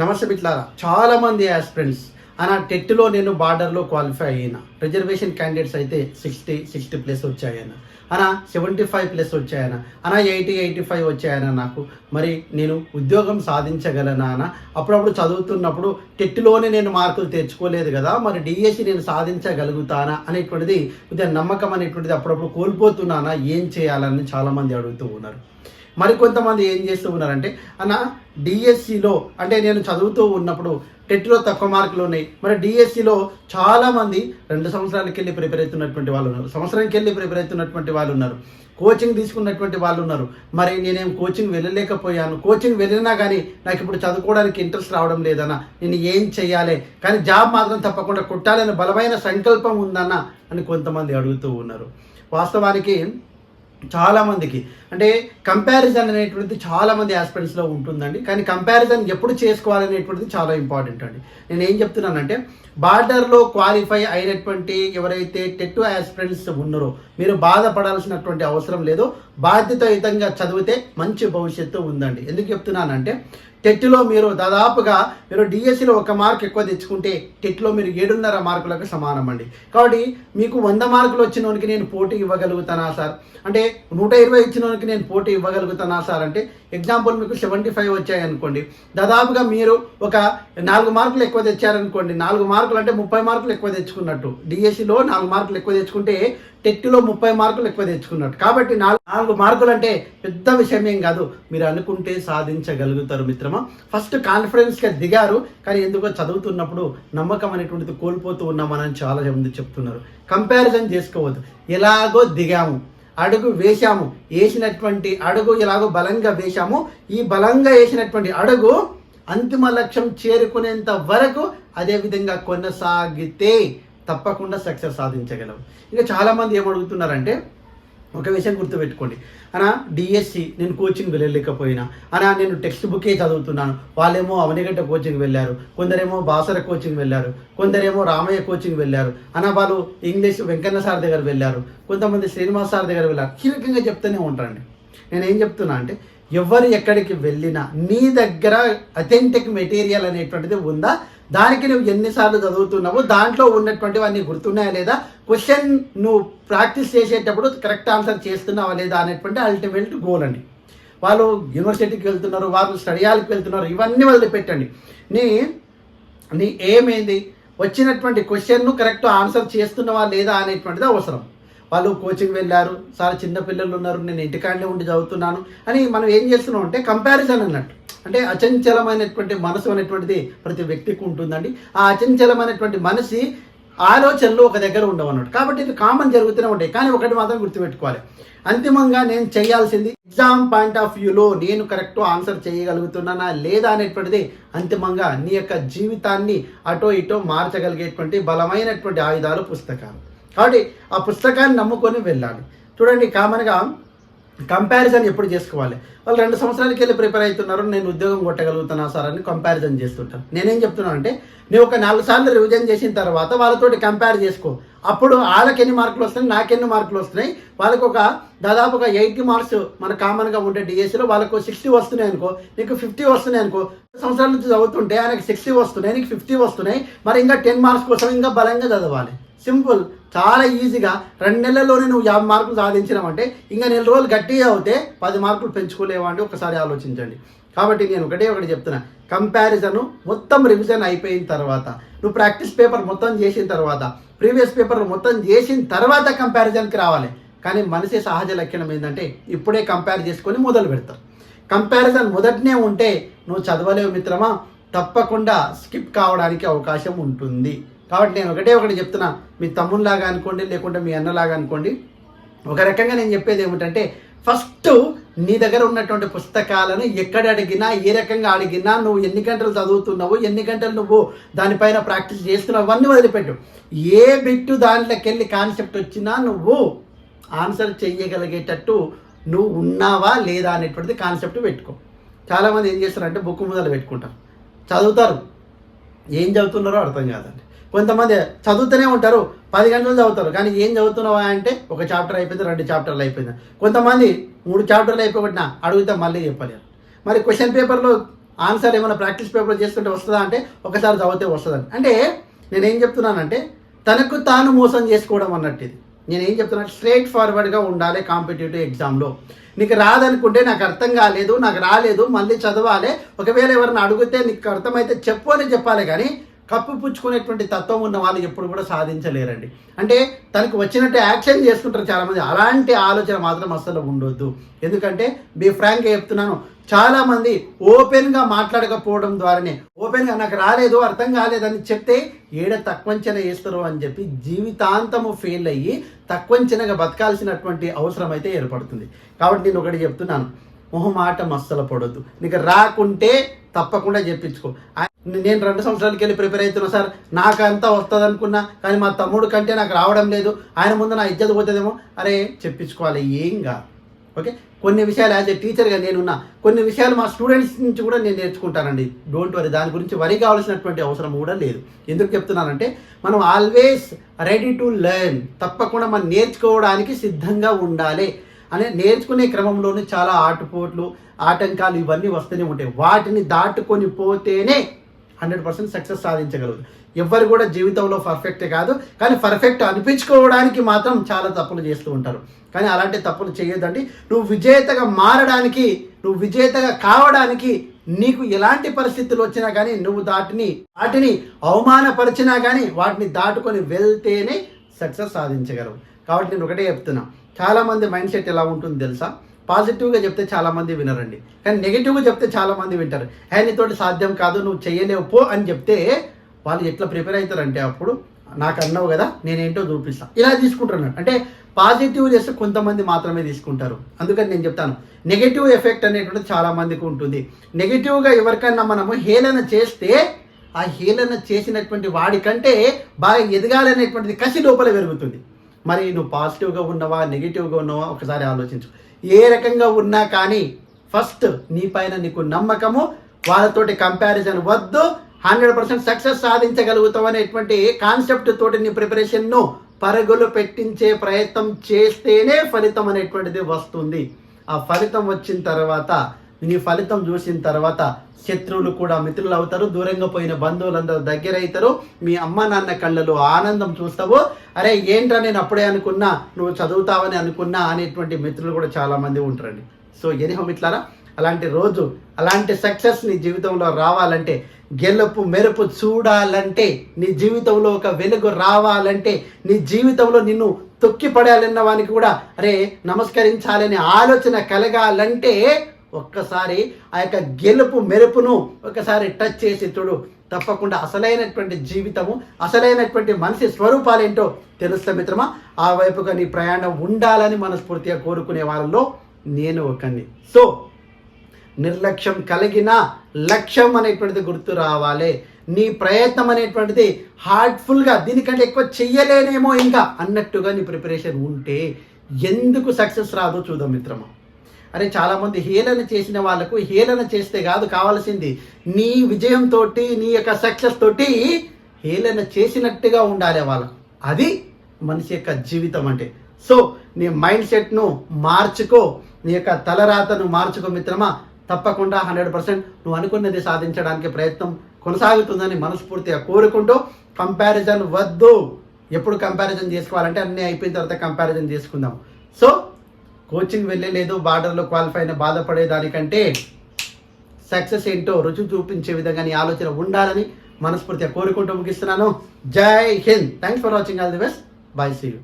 నమస్తే మిట్లారా చాలా మంది ఆస్పిరెంట్స్ అనా టెట్లో నేను బార్డర్లో క్వాలిఫై అయినా. రిజర్వేషన్ క్యాండిడేట్స్ అయితే సిక్స్టీ సిక్స్టీ ప్లస్ వచ్చాయన్న. అనా సెవెంటీ ఫైవ్ ప్లస్ వచ్చాయన అనా ఎయిటీ ఎయిటీ ఫైవ్ వచ్చాయన నాకు. మరి నేను ఉద్యోగం సాధించగలనా అన్న? అప్పుడప్పుడు చదువుతున్నప్పుడు టెట్లోనే నేను మార్కులు తెచ్చుకోలేదు కదా మరి డిఎస్సి నేను సాధించగలుగుతానా అనేటువంటిది కొద్దిగా నమ్మకం అనేటువంటిది అప్పుడప్పుడు కోల్పోతున్నానా? ఏం చేయాలని చాలామంది అడుగుతూ ఉన్నారు. మరి కొంతమంది ఏం చేస్తూ ఉన్నారంటే అన్న డిఎస్సిలో అంటే నేను చదువుతూ ఉన్నప్పుడు టెట్లో తక్కువ మార్కులు ఉన్నాయి. మరి డిఎస్సిలో చాలామంది రెండు సంవత్సరానికి వెళ్ళి ప్రిపేర్ అవుతున్నటువంటి వాళ్ళు ఉన్నారు. సంవత్సరానికి వెళ్ళి ప్రిపేర్ అవుతున్నటువంటి వాళ్ళు ఉన్నారు. కోచింగ్ తీసుకున్నటువంటి వాళ్ళు ఉన్నారు. మరి నేనేం కోచింగ్ వెళ్ళలేకపోయాను. కోచింగ్ వెళ్ళినా కానీ నాకు ఇప్పుడు చదువుకోవడానికి ఇంట్రెస్ట్ రావడం లేదన్న నేను ఏం చేయాలి కానీ జాబ్ మాత్రం తప్పకుండా కుట్టాలని బలమైన సంకల్పం ఉందన్న అని కొంతమంది అడుగుతూ ఉన్నారు. వాస్తవానికి చాలామందికి. అంటే కంపారిజన్ అనేటువంటిది చాలామంది ఆస్పిరెంట్స్లో ఉంటుందండి. కానీ కంపారిజన్ ఎప్పుడు చేసుకోవాలనేటువంటిది చాలా ఇంపార్టెంట్ అండి. నేను ఏం చెప్తున్నానంటే బార్డర్లో క్వాలిఫై అయినటువంటి ఎవరైతే టెట్ ఆస్పిరెంట్స్ ఉన్నారో మీరు బాధపడాల్సినటువంటి అవసరం లేదు. బాధ్యతాయుతంగా చదివితే మంచి భవిష్యత్తు ఉందండి. ఎందుకు చెప్తున్నానంటే టెట్లో మీరు దాదాపుగా మీరు డిఎస్సిలో ఒక మార్క్ ఎక్కువ తెచ్చుకుంటే టెట్లో మీరు ఏడున్నర మార్కులకు సమానం అండి కాబట్టి మీకు వంద మార్కులు వచ్చిన వానికి నేను పోటీ ఇవ్వగలుగుతానా సార్? అంటే నూట ఇరవై ఇచ్చిన వానికి నేను పోటీ ఇవ్వగలుగుతానా సార్? అంటే ఎగ్జాంపుల్ మీకు సెవెంటీ ఫైవ్ వచ్చాయి అనుకోండి దాదాపుగా మీరు ఒక నాలుగు మార్కులు ఎక్కువ తెచ్చారనుకోండి. నాలుగు మార్కులు అంటే ముప్పై మార్కులు ఎక్కువ తెచ్చుకున్నట్టు. డిఎస్సిలో నాలుగు మార్కులు ఎక్కువ తెచ్చుకుంటే టెట్లో ముప్పై మార్కులు ఎక్కువ తెచ్చుకున్నాడు. కాబట్టి నాలుగు నాలుగు మార్కులు అంటే పెద్ద విషయం ఏం కాదు. మీరు అనుకుంటే సాధించగలుగుతారు మిత్రమా. ఫస్ట్ కాన్ఫిడెన్స్గా దిగారు. కానీ ఎందుకో చదువుతున్నప్పుడు నమ్మకం అనేటువంటిది కోల్పోతూ ఉన్నామని చాలా మంది చెప్తున్నారు. కంపారిజన్ చేసుకోవద్దు. ఎలాగో దిగాము. అడుగు వేశాము. వేసినటువంటి అడుగు ఎలాగో బలంగా వేశాము. ఈ బలంగా వేసినటువంటి అడుగు అంతిమ లక్ష్యం చేరుకునేంత వరకు అదే విధంగా కొనసాగితే తప్పకుండా సక్సెస్ సాధించగలవు ఇంకా చాలామంది ఏమడుగుతున్నారంటే ఒక విషయం గుర్తుపెట్టుకోండి. అనా డిఎస్సి నేను కోచింగ్ వెళ్ళలేకపోయినా. అనా నేను టెక్స్ట్ బుక్కే చదువుతున్నాను. వాళ్ళేమో అవనిగడ్డ కోచింగ్ వెళ్ళారు. కొందరేమో బాసర కోచింగ్ వెళ్ళారు. కొందరేమో రామయ్య కోచింగ్ వెళ్ళారు. అనా వాళ్ళు ఇంగ్లీష్ వెంకన్న సార్ దగ్గర వెళ్ళారు. కొంతమంది శ్రీనివాస్ సార్ దగ్గర వెళ్ళారు. ఈ రకంగా చెప్తూనే ఉంటారండి. నేను ఏం చెప్తున్నా అంటే ఎవరు ఎక్కడికి వెళ్ళినా నీ దగ్గర అథెంటిక్ మెటీరియల్ అనేటువంటిది ఉందా? దానికి నువ్వు ఎన్నిసార్లు చదువుతున్నావు దాంట్లో ఉన్నటువంటివన్నీ గుర్తున్నాయా లేదా? క్వశ్చన్ నువ్వు ప్రాక్టీస్ చేసేటప్పుడు కరెక్ట్ ఆన్సర్ చేస్తున్నావా లేదా అనేటువంటి అల్టిమేట్ గోల్ అండి. వాళ్ళు యూనివర్సిటీకి వెళ్తున్నారు వాళ్ళు స్టడియాలకు వెళ్తున్నారు ఇవన్నీ వదిలిపెట్టండి. నీ నీ ఏమైంది వచ్చినటువంటి క్వశ్చన్ను కరెక్ట్ ఆన్సర్ చేస్తున్నావా లేదా అనేటువంటిది అవసరం. వాళ్ళు కోచింగ్ వెళ్ళారు సార్ చిన్న పిల్లలు ఉన్నారు నేను ఇంటికాడనే ఉండి చదువుతున్నాను అని మనం ఏం చేస్తున్నాం అంటే కంపారిజన్ అన్నట్టు. అంటే అచంచలమైనటువంటి మనసు అనేటువంటిది ప్రతి వ్యక్తికి ఉంటుందండి. ఆ అచంచలమైనటువంటి మనసి ఆలోచనలు ఒక దగ్గర ఉండవు అన్నట్టు. కాబట్టి ఇది కామన్ జరుగుతూనే ఉంటాయి. కానీ ఒకటి మాత్రం గుర్తుపెట్టుకోవాలి. అంతిమంగా నేను చేయాల్సింది ఎగ్జామ్ పాయింట్ ఆఫ్ వ్యూలో నేను కరెక్ట్ ఆన్సర్ చేయగలుగుతున్నానా లేదా అనేటువంటిది అంతిమంగా నీ యొక్క జీవితాన్ని అటో ఇటో మార్చగలిగేటువంటి బలమైనటువంటి ఆయుధాలు పుస్తకాలు. కాబట్టి ఆ పుస్తకాన్ని నమ్ముకొని వెళ్ళాలి. చూడండి కామన్గా కంపారిజన్ ఎప్పుడు చేసుకోవాలి? వాళ్ళు రెండు సంవత్సరాలకి వెళ్ళి ప్రిపేర్ అవుతున్నారు నేను ఉద్యోగం కొట్టగలుగుతున్నా సార్ అని కంపారిజన్ చేస్తుంటాను నేనేం చెప్తున్నాను అంటే నువ్వు ఒక నాలుగు సార్లు రివిజన్ చేసిన తర్వాత వాళ్ళతోటి కంపేర్ చేసుకో. అప్పుడు వాళ్ళకి ఎన్ని మార్కులు వస్తున్నాయి నాకెన్ని మార్కులు వస్తున్నాయి? వాళ్ళకు ఒక దాదాపు ఒక ఎయిటీ మార్క్స్ మన కామన్గా ఉండే డిఎస్సీలో వాళ్ళకు సిక్స్టీ వస్తున్నాయి అనుకో నీకు ఫిఫ్టీ వస్తున్నాయి అనుకో సంవత్సరాల నుంచి చదువుతుంటే ఆయనకి సిక్స్టీ వస్తున్నాయి నీకు ఫిఫ్టీ వస్తున్నాయి మరి ఇంకా టెన్ మార్క్స్ కోసం ఇంకా బలంగా చదవాలి. సింపుల్ చాలా ఈజీగా రెండు నెలల్లోనే నువ్వు యాభై మార్కులు సాధించినావంటే ఇంకా నెల రోజులు గట్టిగా అవుతే పది మార్కులు పెంచుకోలేవా అంటే ఒకసారి ఆలోచించండి. కాబట్టి నేను ఒకటే ఒకటి చెప్తున్నా. కంపారిజను మొత్తం రివిజన్ అయిపోయిన తర్వాత నువ్వు ప్రాక్టీస్ పేపర్ మొత్తం చేసిన తర్వాత ప్రీవియస్ పేపర్ మొత్తం చేసిన తర్వాత కంపారిజన్కి రావాలి. కానీ మనిషి సహజ లక్షణం ఏంటంటే ఇప్పుడే కంపేర్ చేసుకొని మొదలు పెడతారు. కంపారిజన్ మొదటనే ఉంటే నువ్వు చదవలేవు మిత్రమా? తప్పకుండా స్కిప్ కావడానికి అవకాశం ఉంటుంది. కాబట్టి నేను ఒకటే ఒకటి చెప్తున్నా. మీ తమ్ముళ్ళలాగా అనుకోండి లేకుంటే మీ అన్నలాగా అనుకోండి. ఒక రకంగా నేను చెప్పేది ఏమిటంటే ఫస్ట్ నీ దగ్గర ఉన్నటువంటి పుస్తకాలను ఎక్కడ అడిగినా ఏ రకంగా అడిగినా నువ్వు ఎన్ని గంటలు చదువుతున్నావు ఎన్ని గంటలు నువ్వు దానిపైన ప్రాక్టీస్ చేస్తున్నావు అవన్నీ వదిలిపెట్టు. ఏ బిట్టు దాంట్లోకి వెళ్ళి కాన్సెప్ట్ వచ్చినా నువ్వు ఆన్సర్ చెయ్యగలిగేటట్టు నువ్వు ఉన్నావా లేదా అనేటువంటిది కాన్సెప్ట్ పెట్టుకో. చాలామంది ఏం చేస్తారంటే బుక్ మొదలు పెట్టుకుంటారు. చదువుతారు. ఏం చదువుతున్నారో అర్థం కాదండి. కొంతమంది చదువుతూనే ఉంటారు పది గంటలు చదువుతారు. కానీ ఏం చదువుతున్నావా అంటే ఒక చాప్టర్ అయిపోయింది రెండు చాప్టర్లు అయిపోయింది. కొంతమంది మూడు చాప్టర్లు అయిపోగొట్టినా అడిగితే మళ్ళీ చెప్పలేరు. మరి క్వశ్చన్ పేపర్లో ఆన్సర్ ఏమైనా ప్రాక్టీస్ పేపర్లో చేసుకుంటే వస్తుందా అంటే ఒకసారి చదివితే వస్తుందని అంటే నేనేం చెప్తున్నానంటే తనకు తాను మోసం చేసుకోవడం అన్నట్టు ఇది. నేనేం చెప్తున్నా స్ట్రైట్ ఫార్వర్డ్గా ఉండాలి కాంపిటేటివ్ ఎగ్జామ్లో నీకు రాదనుకుంటే నాకు అర్థం కాలేదు నాకు రాలేదు మళ్ళీ చదవాలి. ఒకవేళ ఎవరైనా అడిగితే నీకు అర్థమైతే చెప్పు అని చెప్పాలి కానీ కప్పు పుచ్చుకునేటువంటి తత్వం ఉన్న వాళ్ళు ఎప్పుడు కూడా సాధించలేరండి. అంటే తనకు వచ్చినట్టు యాక్షన్ చేసుకుంటారు చాలామంది. అలాంటి ఆలోచన మాత్రం అస్సలు ఉండొద్దు. ఎందుకంటే మీ ఫ్రాంక్గా చెప్తున్నాను చాలామంది ఓపెన్గా మాట్లాడకపోవడం ద్వారానే ఓపెన్గా నాకు రాలేదు అర్థం కాలేదని చెప్తే ఏడ తక్కువంచన వేస్తారు అని చెప్పి జీవితాంతము ఫెయిల్ అయ్యి తక్కువంచనగా బతకాల్సినటువంటి అవసరం అయితే ఏర్పడుతుంది. కాబట్టి నేను ఒకటి చెప్తున్నాను మొహమాటం అస్సలు పడొద్దు. నీకు రాకుంటే తప్పకుండా చెప్పించుకో. నేను రెండు సంవత్సరాలకి వెళ్ళి ప్రిపేర్ అవుతున్నా సార్. నాకు అంతా వస్తుంది అనుకున్నా కానీ మా తమ్ముడు కంటే నాకు రావడం లేదు. ఆయన ముందు నా ఇజ్జత పోతుందేమో. అరే చెప్పించుకోవాలి ఏం కాదు. ఓకే? కొన్ని విషయాలు యాజ్ ఏ టీచర్గా నేనున్నా. కొన్ని విషయాలు మా స్టూడెంట్స్ నుంచి కూడా నేను నేర్చుకుంటానండి. డోంట్ వరీ దాని గురించి వరి కావాల్సినటువంటి అవసరం కూడా లేదు. ఎందుకు చెప్తున్నానంటే మనం ఆల్వేస్ రెడీ టు లెర్న్ తప్పకుండా మనం నేర్చుకోవడానికి సిద్ధంగా ఉండాలి. అనే నేర్చుకునే క్రమంలోనే చాలా ఆటుపోట్లు ఆటంకాలు ఇవన్నీ వస్తూనే ఉంటాయి. వాటిని దాటుకొని పోతేనే హండ్రెడ్ పర్సెంట్ సక్సెస్ సాధించగలరు ఎవ్వరు కూడా జీవితంలో పర్ఫెక్ట్ కాదు కానీ పర్ఫెక్ట్ అనిపించుకోవడానికి మాత్రం చాలా తప్పులు చేస్తూ ఉంటారు. కానీ అలాంటి తప్పులు చేయొద్దండి. నువ్వు విజేతగా మారడానికి నువ్వు విజేతగా కావడానికి నీకు ఎలాంటి పరిస్థితులు వచ్చినా కానీ నువ్వు దాటిని వాటిని అవమానపరిచినా కానీ వాటిని దాటుకొని వెళ్తేనే సక్సెస్ సాధించగలవు. కాబట్టి నేను ఒకటే చెప్తున్నా. చాలా మంది మైండ్ సెట్ ఎలా ఉంటుంది తెలుసా? పాజిటివ్గా చెప్తే చాలామంది వినరండి. కానీ నెగిటివ్గా చెప్తే చాలామంది వింటారు. హే నీతోటి సాధ్యం కాదు నువ్వు చేయలేవు పో అని చెప్తే వాళ్ళు ఎట్లా ప్రిపేర్ అవుతారంటే అప్పుడు నాకు అన్నావు కదా నేనేంటో చూపిస్తా. ఇలా తీసుకుంటున్నాను అంటే పాజిటివ్ చేస్తే కొంతమంది మాత్రమే తీసుకుంటారు. అందుకని నేను చెప్తాను. నెగిటివ్ ఎఫెక్ట్ అనేటువంటిది చాలామందికి ఉంటుంది. నెగిటివ్గా ఎవరికైనా మనము హేళన చేస్తే ఆ హేళన చేసినటువంటి వాడికంటే బాగా ఎదగాలనేటువంటిది కసి లోపల పెరుగుతుంది. మరి నువ్వు పాజిటివ్గా ఉన్నవా నెగిటివ్గా ఉన్నావా ఒకసారి ఆలోచించు. ఏ రకంగా ఉన్నా కానీ ఫస్ట్ నీ పైన నీకు నమ్మకము వాళ్ళతోటి కంపారిజన్ వద్దు హండ్రెడ్ పర్సెంట్ సక్సెస్ సాధించగలుగుతావు అనేటువంటి కాన్సెప్ట్ తోటి నీ ప్రిపరేషన్ను పరుగులు పెట్టించే ప్రయత్నం చేస్తేనే ఫలితం అనేటువంటిది వస్తుంది. ఆ ఫలితం వచ్చిన తర్వాత నీ ఫలితం చూసిన తర్వాత శత్రువులు కూడా మిత్రులు అవుతారు. దూరంగా పోయిన బంధువులందరూ దగ్గర అవుతారు. మీ అమ్మ నాన్న కళ్ళలో ఆనందం చూస్తావు. అరే ఏంట్రా నేను అప్పుడే అనుకున్నా నువ్వు చదువుతావని అనుకున్నా అనేటువంటి మిత్రులు కూడా చాలా మంది ఉంటారండి. సో ఎనిహో మిత్రులారా అలాంటి రోజు అలాంటి సక్సెస్ నీ జీవితంలో రావాలంటే గెలుపు మెరుపు చూడాలంటే నీ జీవితంలో ఒక వెలుగు రావాలంటే నీ జీవితంలో నిన్ను తొక్కి పడాలన్న వానికి కూడా అరే నమస్కరించాలనే ఆలోచన కలగాలంటే ఒక్కసారి ఆ యొక్క గెలుపు మెరుపును ఒకసారి టచ్ చేసి చూడు. తప్పకుండా అసలైనటువంటి జీవితము అసలైనటువంటి మనిషి స్వరూపాలేంటో తెలుస్తా మిత్రమా? ఆ వైపుగా నీ ప్రయాణం ఉండాలని మనస్ఫూర్తిగా కోరుకునే వాళ్ళలో నేను ఒకని సో నిర్లక్ష్యం కలిగిన లక్ష్యం అనేటువంటిది గుర్తు రావాలి. నీ ప్రయత్నం అనేటువంటిది హార్ట్ఫుల్గా దీనికంటే ఎక్కువ చెయ్యలేనేమో ఇంకా అన్నట్టుగా నీ ప్రిపరేషన్ ఉంటే ఎందుకు సక్సెస్ రాదో చూద్దాం మిత్రమా. అరే చాలామంది హేళన చేసిన వాళ్ళకు హేళన చేస్తే కాదు కావాల్సింది నీ విజయంతో నీ యొక్క సక్సెస్ తోటి హేళన చేసినట్టుగా ఉండాలి వాళ్ళ. అది మనిషి యొక్క జీవితం అంటే. సో నీ మైండ్ సెట్ను మార్చుకో. నీ యొక్క తలరాతను మార్చుకో మిత్రమా. తప్పకుండా హండ్రెడ్ పర్సెంట్ నువ్వు అనుకున్నది సాధించడానికి ప్రయత్నం కొనసాగుతుందని మనస్ఫూర్తిగా కోరుకుంటూ కంపారిజన్ వద్దు. ఎప్పుడు కంపారిజన్ చేసుకోవాలంటే అన్నీ అయిపోయిన తర్వాత కంపారిజన్ చేసుకుందాం. సో కోచింగ్ వెళ్ళలేదు బార్డర్లో క్వాలిఫై అయిన బాధపడే దానికంటే సక్సెస్ ఏంటో రుచి చూపించే విధంగా నీ ఆలోచన ఉండాలని మనస్ఫూర్తిగా కోరుకుంటూ ముగిస్తున్నాను. జై Hind. Thanks for watching all the best bye see you